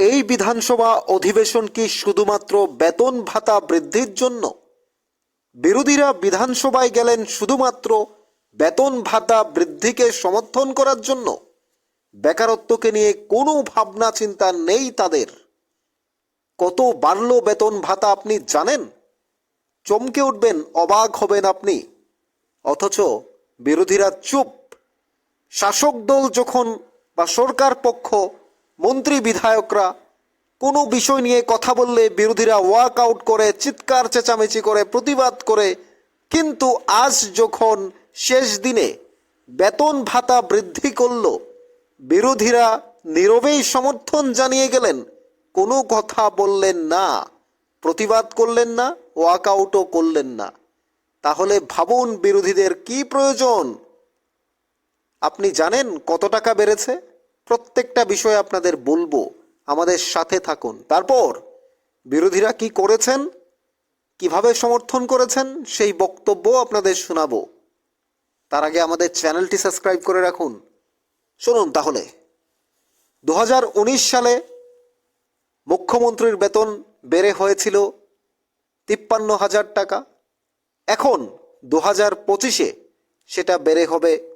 এই বিধানসভা অধিবেশন কি শুধুমাত্র বেতন ভাতা বৃদ্ধির জন্য? বিরোধীরা বিধানসভায় গেলেন শুধুমাত্র বেতন ভাতা বৃদ্ধিকে সমর্থন করার জন্য। বেকারত্বকে নিয়ে কোনো ভাবনা চিন্তা নেই তাদের। কত বাড়ল বেতন ভাতা আপনি জানেন? চমকে উঠবেন, অবাক হবেন আপনি। অথচ বিরোধীরা চুপ। শাসক দল যখন বা সরকার পক্ষ মন্ত্রী বিধায়করা কোনো বিষয় নিয়ে কথা বললে বিরোধীরা ওয়াক আউট করে, চিৎকার, চেঁচামেচি করে, প্রতিবাদ করে। কিন্তু আজ যখন শেষ দিনে বেতন ভাতা বৃদ্ধি করল, বিরোধীরা নীরবেই সমর্থন জানিয়ে গেলেন, কোনো কথা বললেন না, প্রতিবাদ করলেন না ওয়াক আউটও করলেন না। তাহলে ভাবুন বিরোধীদের কি প্রয়োজন? আপনি জানেন কত টাকা বেড়েছে? প্রত্যেকটা বিষয় আপনাদের বলব, আমাদের সাথে থাকুন। তারপর, বিরোধীরা কি করেছেন? কীভাবে সমর্থন করেছেন? সেই বক্তব্য আপনাদের শোনাবো। তার আগে আমাদের চ্যানেলটি সাবস্ক্রাইব করে রাখুন। শুনুন তাহলে। দু হাজার উনিশ সালে মুখ্যমন্ত্রীর বেতন বেড়ে হয়েছিল তিপ্পান্ন হাজার টাকা। এখন দু হাজার পঁচিশে সেটা বেড়ে হবে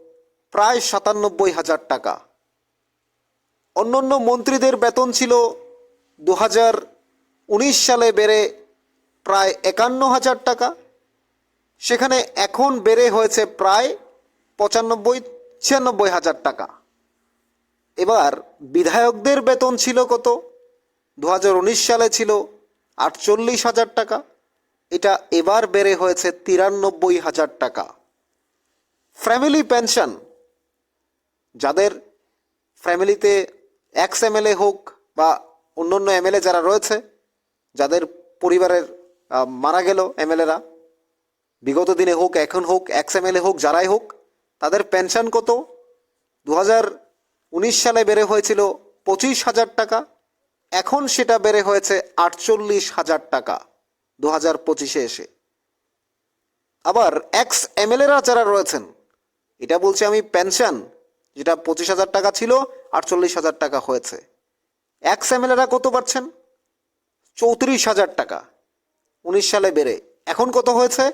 প্রায় সাতানব্বই হাজার টাকা। অন্যান্য মন্ত্রীদের বেতন ছিল দু হাজার উনিশ সালে বেড়ে প্রায় একান্ন হাজার টাকা। সেখানে এখন বেড়ে হয়েছে প্রায় পঁচানব্বই, ছিয়ানব্বই হাজার টাকা। এবার বিধায়কদের বেতন ছিল কত? দু হাজার উনিশ সালে ছিল আটচল্লিশ হাজার টাকা, এটা এবার বেড়ে হয়েছে তিরানব্বই হাজার টাকা। ফ্যামিলি পেনশন, যাদের ফ্যামিলিতে এক্স এমএলএ হোক বা অন্যান্য এমএলএ যারা রয়েছে, যাদের পরিবারের মারা গেল এমএলএরা বিগত দিনে হোক, এখন হোক, এক্স এমএলএ হোক, যারাই হোক, তাদের পেনশন কত? দু সালে বেড়ে হয়েছিল পঁচিশ হাজার টাকা, এখন সেটা বেড়ে হয়েছে আটচল্লিশ হাজার টাকা দু হাজার পঁচিশে এসে। আবার এক্স এমএলএরা যারা রয়েছেন, এটা বলছি আমি পেনশন, যেটা পঁচিশ হাজার টাকা ছিল আটচল্লিশ হাজার টাকা হয়েছে। এক্স এমএলএরা কত পাচ্ছেন চৌত্রিশ হাজার টাকা। উনিশ সালে বেড়ে। এখন কত হয়েছে?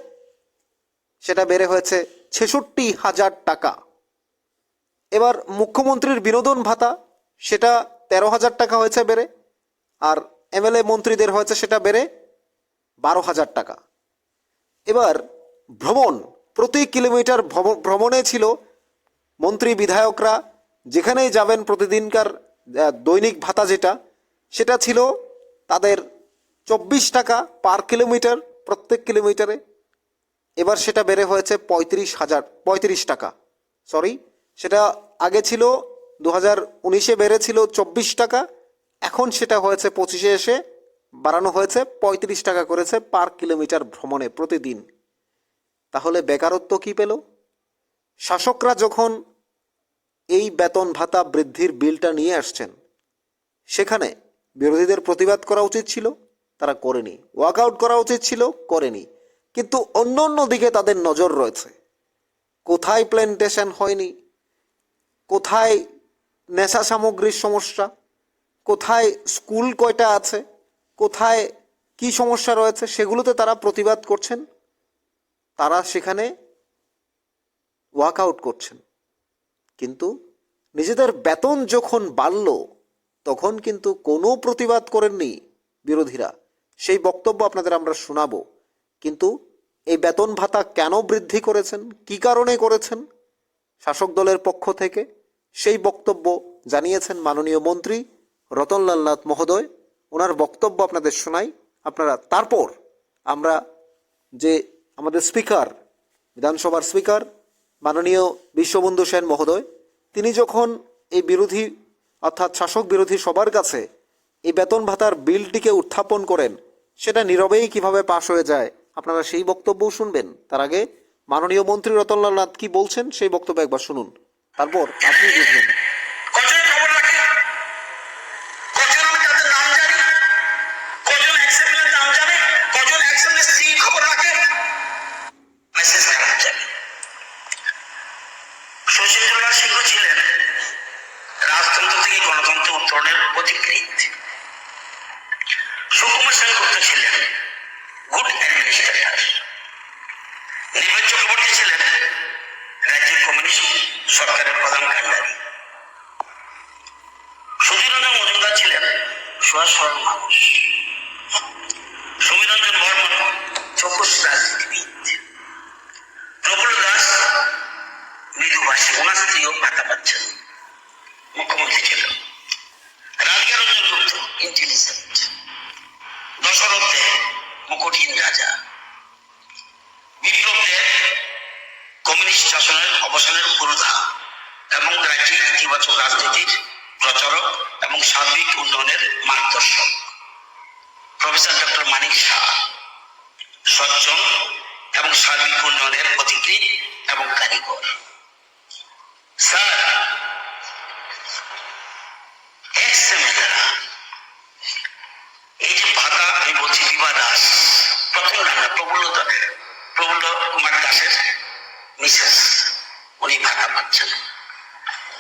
সেটা বেড়ে হয়েছে ছেষট্টি হাজার টাকা। এবার মুখ্যমন্ত্রীর বিনোদন ভাতা, সেটা তেরো হাজার টাকা হয়েছে বেড়ে। আর এমএলএ মন্ত্রীদের হয়েছে সেটা বেড়ে বারো হাজার টাকা। এবার ভ্রমণ। প্রতি কিলোমিটার ভ্রম- ভ্রমণে ছিল মন্ত্রী বিধায়করা যেখানেই যাবেন প্রতিদিনকার দৈনিক ভাতা যেটা, সেটা ছিল তাদের চব্বিশ টাকা পার কিলোমিটার, প্রত্যেক কিলোমিটারে। এবার সেটা বেড়ে হয়েছে পঁয়ত্রিশ হাজার, পঁয়ত্রিশ টাকা। সরি সেটা আগে ছিল দু হাজার উনিশে বেড়েছিল চব্বিশ টাকা, এখন সেটা হয়েছে পঁচিশে এসে বাড়ানো হয়েছে পঁয়ত্রিশ টাকা করেছে পার কিলোমিটার ভ্রমণে প্রতিদিন। তাহলে বেকারত্ব কি পেল? শাসকরা যখন এই বেতন ভাতা বৃদ্ধির বিলটা নিয়ে আসছেন। সেখানে বিরোধীদের প্রতিবাদ করা উচিত ছিল, তারা করেনি। ওয়াকআউট করা উচিত ছিল, করেনি। কিন্তু অন্য অন্য দিকে তাদের নজর রয়েছে। কোথায় প্ল্যান্টেশন হয়নি? কোথায় নেশা সামগ্রীর সমস্যা? কোথায় স্কুল কয়টা আছে? কোথায় কি সমস্যা রয়েছে? সেগুলোতে তারা প্রতিবাদ করছেন। তারা সেখানে ওয়াকআউট করছেন। কিন্তু নিজেদের বেতন যখন বাড়ল, তখন কিন্তু কোনো প্রতিবাদ করেননি বিরোধীরা। সেই বক্তব্য আপনাদের আমরা শোনাব। কিন্তু এই বেতন ভাতা কেন বৃদ্ধি করেছেন? কি কারণে করেছেন? শাসক দলের পক্ষ থেকে সেই বক্তব্য জানিয়েছেন মাননীয় মন্ত্রী রতনলাল নাথ মহোদয়। ওনার বক্তব্য আপনাদের শোনাই। আপনারা তারপর আমরা যে আমাদের স্পিকার, বিধানসভার স্পিকার মাননীয় বিশ্ববন্ধু সেন মহোদয়, তিনি যখন এই বিরোধী, অর্থাৎ শাসক বিরোধী সবার কাছে এই বেতন ভাতার বিলটিকে উত্থাপন করেন, সেটা নীরবেই কীভাবে পাশ হয়ে যায়, আপনারা সেই বক্তব্যও শুনবেন। তার আগে মাননীয় মন্ত্রী রতনলাল নাথ কি বলছেন সেই বক্তব্য একবার শুনুন। তারপর আপনি বুঝবেন। নির্ভয় চক্রবর্তী রাজ্যের কমিউনিস্ট সরকারের প্রধান কাণ্ডারী। সুধীরঞ্জন মজুমদার ছিলেন সহজ সরল মানুষ। সুমিরঞ্জন বর্মন চৌকস রাজনীতিবিদ প্রফুল্ল দাস মৃদুবাসী ওনার স্ত্রীও ভাতা পাচ্ছেন। মুখ্যমন্ত্রী ছিল রাজগারঞ্জন গুপ্ত ইন্টেলিজেন্ট দশরথ মুকুটহীন রাজা। কমিউনিস্ট শাসনের অবসানের পুরোধা এবং রাজ্যের ইতিবাচক রাজনীতির প্রচারক এবং সার্বিক উন্নয়নের মার্গদর্শক। প্রফেসর ডক্টর মানিক শাহ সজ্জন এবং সার্বিক উন্নয়নের পথিকৃৎ এবং কারিগর। স্যার এক্স এমএলএরা এই যে ভাতা আমি বলছি বিভা দাস প্রথম রান্না প্রফুল্ল দা- প্রফুল্ল কুমার দাসের মিসেস উনি ভাতা পাচ্ছেন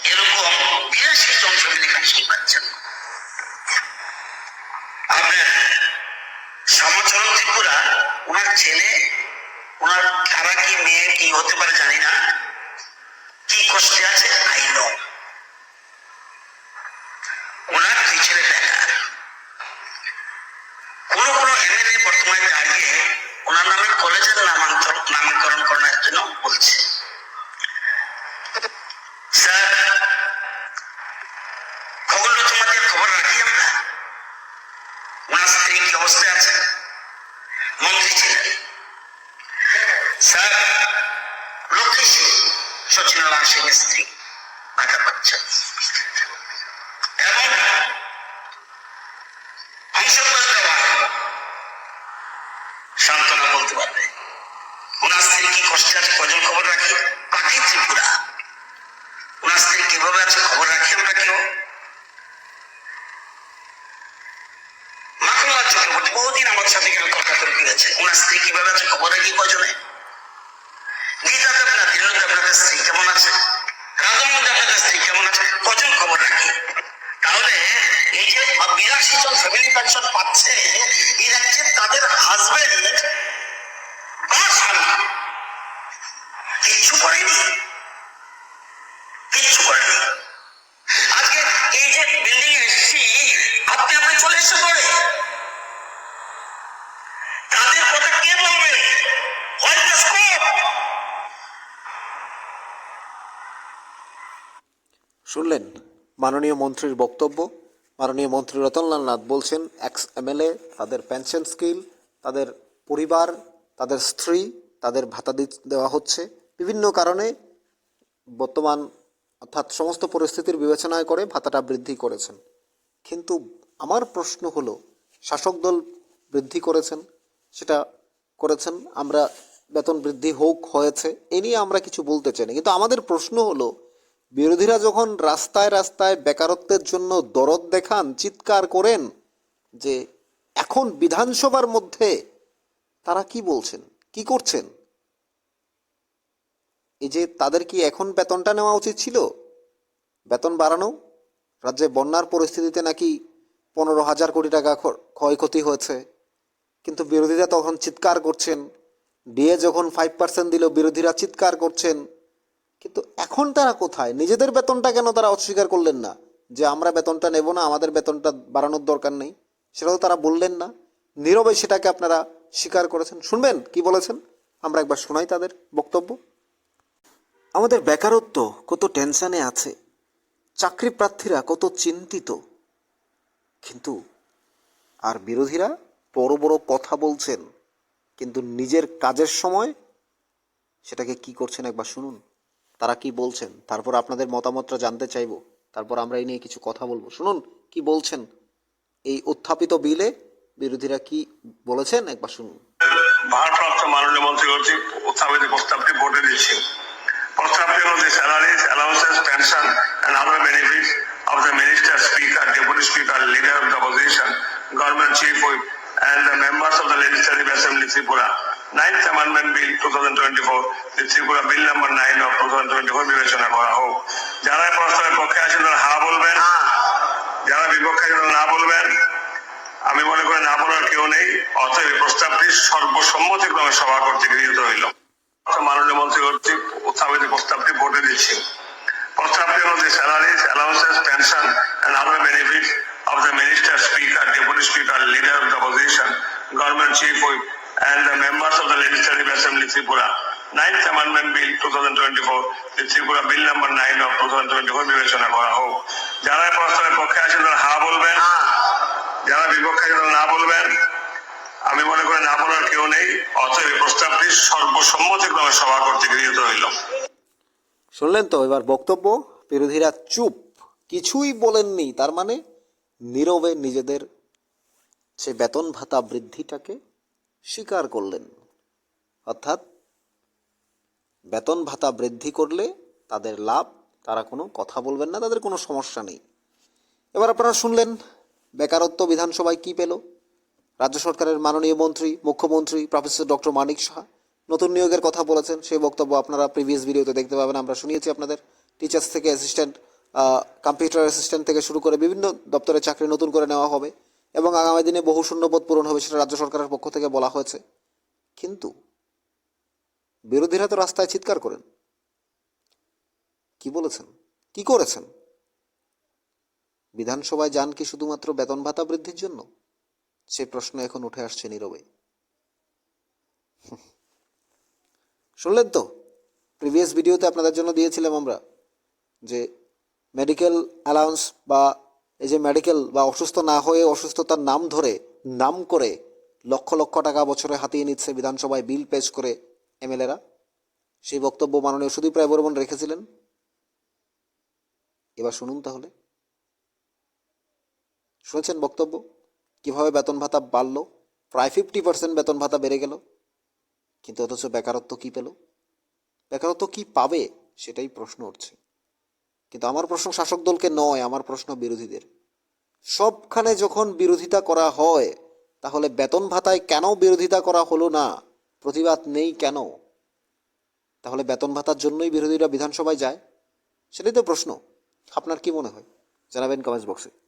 এরকম বিরাশি জন ফ্যামিলি পেনশন পাচ্ছেন আপনার শ্যামাচরণ ত্রিপুরা, ওনার ছেলে, ওনার তারা কি মেয়ে, কি হতে পারে জানি না। কি কষ্টে আছে? আই নো ওনার দুই ছেলে বেকার কোন কোন এমএলএ বর্তমানে দাঁড়িয়ে ওনার নামে কলেজের নামান্তর নামকরণ করার জন্য বলছে। স্যার খবর তোমাদের খবর রাখি আমরা ওনার স্ত্রী কি অবস্থায় আছে। মন্ত্রী ছিলেন। স্যার, লক্ষ্মী সিং সিং স্ত্রী ভাতা পাচ্ছেন এবং সান্ত্বনা বলতে পারবে। ওনার স্ত্রী কি কষ্টে আছে কজন খবর রাখি? পাখি ত্রিপুরা। ওনার স্ত্রী কীভাবে আছে খবর রাখি আমরা কেউ মাখনলাল চক্রবর্তী বহুদিন আমার সাথে কেন কথা করে ফিরেছে? ওনার স্ত্রী কীভাবে আছে? খবর রাখি কজনে গীতা দেবনাথ দীনু দেবনাথের স্ত্রী কেমন আছে? রাজমোহন দেবনাথের স্ত্রী কেমন আছে? কজন খবর রাখি। তাহলে এই যে বিরাশি জন ফ্যামিলি পেনশন পাচ্ছে এই রাজ্যে তাদের হাজবেন্ড বা স্বামী কিচ্ছু করেনি কিচ্ছু করেনি আজকে এই যে বিল্ডিং এসেছি আপনি আপনি চলে এসে পড়ে তাদের কথা কে বলবে হোয়াট দ্য স্কোপ শুনলেন? মাননীয় মন্ত্রীর বক্তব্য। মাননীয় মন্ত্রী রতনলাল নাথ বলছেন এক্স এমএলএ তাদের পেনশন স্কিল তাদের পরিবার, তাদের স্ত্রী, তাদের ভাতা দেওয়া হচ্ছে। বিভিন্ন কারণে বর্তমান, অর্থাৎ সমস্ত পরিস্থিতির বিবেচনায় করে ভাতাটা বৃদ্ধি করেছেন। কিন্তু আমার প্রশ্ন হলো, শাসক দল বৃদ্ধি করেছেন, সেটা করেছেন, আমরা বেতন বৃদ্ধি হোক, হয়েছে, এ নিয়ে আমরা কিছু বলতে চাই না কিন্তু আমাদের প্রশ্ন হলো বিরোধীরা যখন রাস্তায় রাস্তায় বেকারত্বের জন্য দরদ দেখান, চিৎকার করেন যে এখন বিধানসভার মধ্যে তারা কি বলছেন, কি করছেন? এই যে তাদের কি এখন বেতনটা নেওয়া উচিত ছিল? বেতন বাড়ানো? রাজ্যে বন্যার পরিস্থিতিতে নাকি পনেরো হাজার কোটি টাকা ক্ষয়ক্ষতি হয়েছে। কিন্তু বিরোধীরা তখন চিৎকার করছেন। ডিএ যখন ফাইভ পার্সেন্ট দিল, বিরোধীরা চিৎকার করছেন। কিন্তু এখন তারা কোথায়? নিজেদের বেতনটা কেন তারা অস্বীকার করলেন না? যে আমরা বেতনটা নেব না, আমাদের বেতনটা বাড়ানোর দরকার নেই। সেটা তো তারা বললেন না। নীরবে সেটাকে আপনারা স্বীকার করেছেন। শুনবেন, কি বলেছেন? আমরা একবার শোনাই তাদের বক্তব্য। আমাদের বেকারত্ব কত টেনশনে আছে। চাকরি প্রার্থীরা কত চিন্তিত। কিন্তু আর বিরোধীরা বড় বড় কথা বলছেন। কিন্তু নিজের কাজের সময় সেটাকে কি করছেন একবার শুনুন। তারা কি বলছেন? তারপর আপনাদের মতামতটা জানতে চাইব। তারপর আমরা এই নিয়ে কিছু কথা বলব। শুনুন, কি বলছেন? এই উত্থাপিত বিলে বিরোধীরা কি বলেছেন? একবার শুনুন। ভারপ্রাপ্ত মাননীয় মন্ত্রী উত্থাপিত প্রস্তাবটি ভোটে দিচ্ছি। প্রস্তাবটির মধ্যে salaries the minister speaker deputy ninth amendment bill two thousand twenty four Tripura bill number nine of two thousand twenty four বিবেচনা করা হোক। যারা প্রস্তাবের পক্ষে আছেন তারা হা বলবেন। যারা বিপক্ষে আছেন না বলবেন। আমি মনে করি না বলার কেউ নেই। অতএব এই প্রস্তাবটি সর্বসম্মতিক্রমে সভা কর্তৃক গৃহীত হইল। মাননীয় মন্ত্রী কর্তৃক উত্থাপিত প্রস্তাবটি ভোটে দিচ্ছি প্রস্তাবটির মধ্যে salaries allowances pension ninth amendment bill two thousand twenty four Tripura bill number nine of two thousand twenty four বিবেচনা করা হোক। যারা প্রস্তাবের পক্ষে আছেন তারা হা বলবেন। যারা বিপক্ষে আছেন তারা না বলবেন। আমি মনে করি না বলার কেউ নেই। অতএব এই প্রস্তাবটি সর্বসম্মতিক্রমে সভা কর্তৃক গৃহীত হইল। শুনলেন তো এবার বক্তব্য। বিরোধীরা চুপ। কিছুই বলেননি। তার মানে নীরবে নিজেদের সে বেতন ভাতা বৃদ্ধিটাকে স্বীকার করলেন। অর্থাৎ বেতন ভাতা বৃদ্ধি করলে তাদের লাভ, তারা কোনো কথা বলবেন না, তাদের কোনো সমস্যা নেই। এবার আপনারা শুনলেন বেকারত্ব বিধানসভায় কি পেল? রাজ্য সরকারের মাননীয় মন্ত্রী, মুখ্যমন্ত্রী, প্রফেসর ডক্টর মানিক সাহা নতুন নিয়োগের কথা বলেছেন। সেই বক্তব্য আপনারা প্রিভিয়াস ভিডিওতে দেখতে পাবেন, আমরা শুনিয়েছি আপনাদের। টিচার্স থেকে অ্যাসিস্ট্যান্ট কম্পিউটার অ্যাসিস্ট্যান্ট থেকে শুরু করে বিভিন্ন দপ্তরে চাকরি নতুন করে নেওয়া হবে এবং আগামী দিনে বহু শূন্যপদ পূরণ হবে, সেটা রাজ্য সরকারের পক্ষ থেকে বলা হয়েছে। কিন্তু বিরোধীরা তো রাস্তায় চিৎকার করেন। কি বলেছেন? কি করেছেন? বিধানসভায় যান কি শুধুমাত্র বেতন ভাতা বৃদ্ধির জন্য? সে প্রশ্ন এখন উঠে আসছে নীরবে। শুনলেন তো? প্রিভিয়াস ভিডিওতে আপনাদের জন্য দিয়েছিলাম আমরা যে মেডিকেল অ্যালাউন্স বা এই যে মেডিকেল বা অসুস্থ না হয়ে অসুস্থতার নাম ধরে, নাম করে লক্ষ লক্ষ টাকা বছরে হাতিয়ে নিচ্ছে বিধানসভায় বিল পেশ করে এমএলএরা। সেই বক্তব্য মাননীয় সুদীপ রায় বর্মন রেখেছিলেন। এবার শুনুন তাহলে। শুনেছেন বক্তব্য? কীভাবে বেতন ভাতা বাড়ল? প্রায় ফিফটি পার্সেন্ট বেতন ভাতা বেড়ে গেল। কিন্তু অথচ বেকারত্ব কি পেল? বেকারত্ব কি পাবে? সেটাই প্রশ্ন উঠছে। কিন্তু আমার প্রশ্ন শাসক দলকে নয়, আমার প্রশ্ন বিরোধীদের। সবখানে যখন বিরোধিতা করা হয়, তাহলে বেতন ভাতায় কেন বিরোধিতা করা হলো না? প্রতিবাদ নেই কেন? তাহলে বেতন ভাতার জন্যই বিরোধীরা বিধানসভায় যায়? সেটাই তো প্রশ্ন। আপনার কি মনে হয়? জানাবেন কমেন্টস বক্সে।